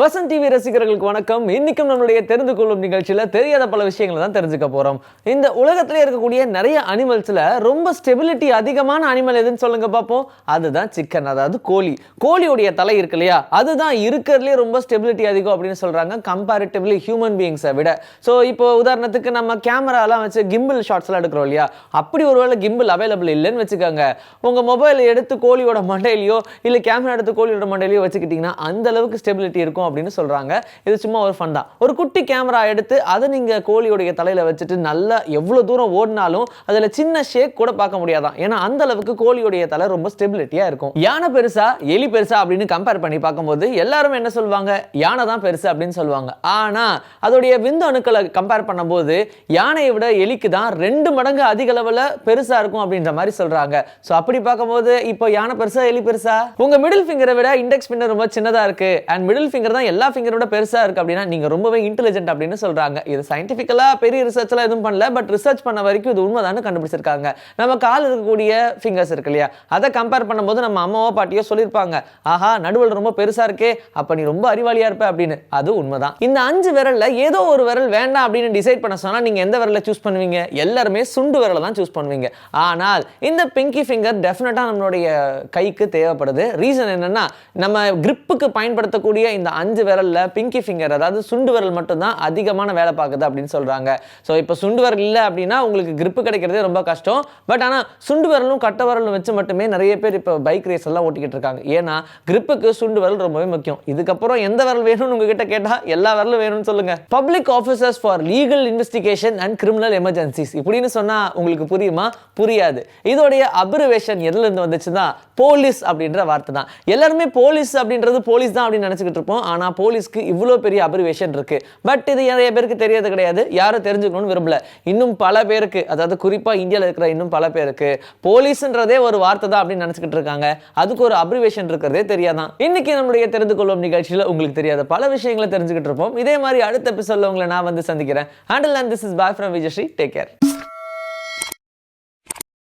Vasan TV ரசிகர்களுக்கு வணக்கம். இன்னைக்கும் நம்மளுடைய தெரிந்து கொள்ளும் நிகழ்ச்சியில் தெரியாத பல விஷயங்களை தான் தெரிஞ்சுக்க போகிறோம் இந்த உலகத்திலே இருக்கக்கூடிய நிறைய அனிமல்ஸில் ரொம்ப ஸ்டெபிலிட்டி அதிகமான அனிமல் எதுன்னு சொல்லுங்க பார்ப்போம். அதுதான் சிக்கன் அதாவது கோழி. கோழியுடைய தலை இருக்கு இல்லையா? அதுதான் இருக்கிறதுலே ரொம்ப ஸ்டெபிலிட்டி அதிகம் அப்படின்னு சொல்கிறாங்க கம்பேரிட்டிவ்லி ஹியூமன் பீயிங்ஸை விட. ஸோ இப்போ உதாரணத்துக்கு நம்ம கேமராலாம் வச்சு கிம்பிள் ஷாட்ஸ்லாம் எடுக்கிறோம் இல்லையா? அப்படி ஒருவேளை கிம்பிள் அவைலபிள் இல்லைன்னு வச்சுக்கோங்க. உங்கள் மொபைல் எடுத்து கோழியோட மண்டையிலையோ இல்லை கேமரா எடுத்து கோழியோட மண்டையிலையோ வச்சுக்கிட்டிங்கன்னா அந்த அளவுக்கு ஸ்டெபிலிட்டி இருக்கும். அப்படின்னு சொல்கிறாங்க இது சும்மா ஒரு ஃபன் தான். ஒரு குட்டி கேமரா எடுத்து அதை நீங்கள் கோழியுடைய தலையில் வச்சுட்டு நல்லா எவ்வளோ தூரம் ஓடினாலும் அதில் சின்ன ஷேக் கூட பார்க்க முடியாதான். ஏன்னா அந்த அளவுக்கு கோழியுடைய தலை ரொம்ப ஸ்டெபிலிட்டியாக இருக்கும். யானை பெருசா எலி பெருசா அப்படின்னு கம்பேர் பண்ணி பார்க்கும்போது எல்லாரும் என்ன சொல்லுவாங்க? யானை தான் பெருசு அப்படின்னு சொல்லுவாங்க. ஆனால் அதோடைய விந்து அணுக்களை கம்பேர் பண்ணும்போது யானையை விட எலிக்கு தான் ரெண்டு மடங்கு அதிக அளவில் பெருசாக இருக்கும் அப்படின்ற மாதிரி சொல்கிறாங்க ஸோ அப்படி பார்க்கும்போது இப்போ யானை பெருசா எலி பெருசா? உங்கள் மிடில் ஃபிங்கரை விட இண்டெக்ஸ் ஃபிங்கர் ரொம்ப சின்னதாக இருக்குது அண்ட் மிடில் ஃபிங்கர் தான் எல்லா ஃபிங்கரோட பெருசா இருக்கு அப்படின்னா நீங்க ரொம்பவே இன்டெலிஜென்ட் அப்படின்னு சொல்றாங்க. இது சயின்டிஃபிக்கலாக பெரிய ரிசர்ச்லாம் எதுவும் பண்ணல பட் ரிசர்ச் பண்ண வரைக்கும் இது உண்மைதானு கண்டுபிடிச்சிருக்காங்க. நம்ம கால் இருக்கக்கூடிய ஃபிங்கர்ஸ் இருக்கு இல்லையா? அதை கம்பேர் பண்ணும்போது நம்ம அம்மாவோ பாட்டியோ சொல்லியிருப்பாங்க. ஆஹா நடுவில் ரொம்ப பெருசா இருக்கே அப்ப நீ ரொம்ப அறிவாளியா இருப்ப அப்படின்னு. அது உண்மைதான். இந்த அஞ்சு விரல்ல ஏதோ ஒரு விரல் வேண்டாம் அப்படின்னு டிசைட் பண்ண சொன்னா நீங்க எந்த விரலை சூஸ் பண்ணுவீங்க? எல்லாருமே சுண்டு விரலை தான் சூஸ் பண்ணுவீங்க. ஆனால் இந்த பிங்கி ஃபிங்கர் டெஃபினட்டாக நம்மளுடைய கைக்கு தேவைப்படுது. ரீசன் என்னன்னா நம்ம கிரிப்புக்கு பயன்படுத்தக்கூடிய இந்த அஞ்சு விரல்ல பிங்கி ஃபிங்கர் அதாவது சுண்டு விரல் மட்டும்தான் அதிகமான வேலை பார்க்குது அப்படின்னு சொல்றாங்க. ஸோ இப்போ சுண்டு விரல் இல்லை அப்படின்னா உங்களுக்கு கிரிப்பு கிடைக்கிறதே ரொம்ப கஷ்டம். பட் ஆனால் சுண்டு விரலும் கட்ட விரலும் வச்சு மட்டுமே நிறைய பேர் இப்போ பைக் ரேஸ் எல்லாம் ஓட்டிக்கிட்டு இருக்காங்க. ஏன்னா கிரிப்புக்கு சுண்டு விரல் ரொம்பவே முக்கியம். இதுக்கப்புறம் எந்த விரல் வேணும்னு உங்ககிட்ட கேட்டால் எல்லா விரலும் வேணும்னு சொல்லுங்க. Public officers for legal investigation and criminal emergencies இப்படின்னு சொன்னால் உங்களுக்கு புரியுமா? புரியாது. இதோடைய அப்ரிவேஷன் எதுல இருந்து வந்துச்சுன்னா போலீஸ் அப்படின்ற வார்த்தை தான். எல்லாருமே போலீஸ் அப்படின்றது போலீஸ் தான் அப்படின்னு நினச்சிக்கிட்டு இருப்போம். ஆனால் போலீஸ்க்கு இவ்வளோ பெரிய அப்ரிவேஷன் இருக்கு. பட் இது நிறைய பேருக்கு தெரியாது கிடையாது. யாரும் தெரிஞ்சுக்கணும்னு விரும்பல. இன்னும் பல பேருக்கு அதாவது குறிப்பா இந்தியாவில் இருக்கிற இன்னும் பல பேருக்கு போலீஸ்ன்றதே ஒரு வார்த்தை தான் அப்படின்னு நினச்சிக்கிட்டு இருக்காங்க. அதுக்கு ஒரு அப்ரிவேஷன் இருக்கிறதே தெரியாதான். இன்னைக்கு நம்முடைய தெரிந்து கொள்ளும் நிகழ்ச்சியில் உங்களுக்கு தெரியாத பல விஷயங்களை தெரிஞ்சுக்கிட்டு இருப்போம். இதே மாதிரி அடுத்த எபிசோடில் உங்களை நான் வந்து சந்திக்கிறேன். And this is boy from Vijayasri take care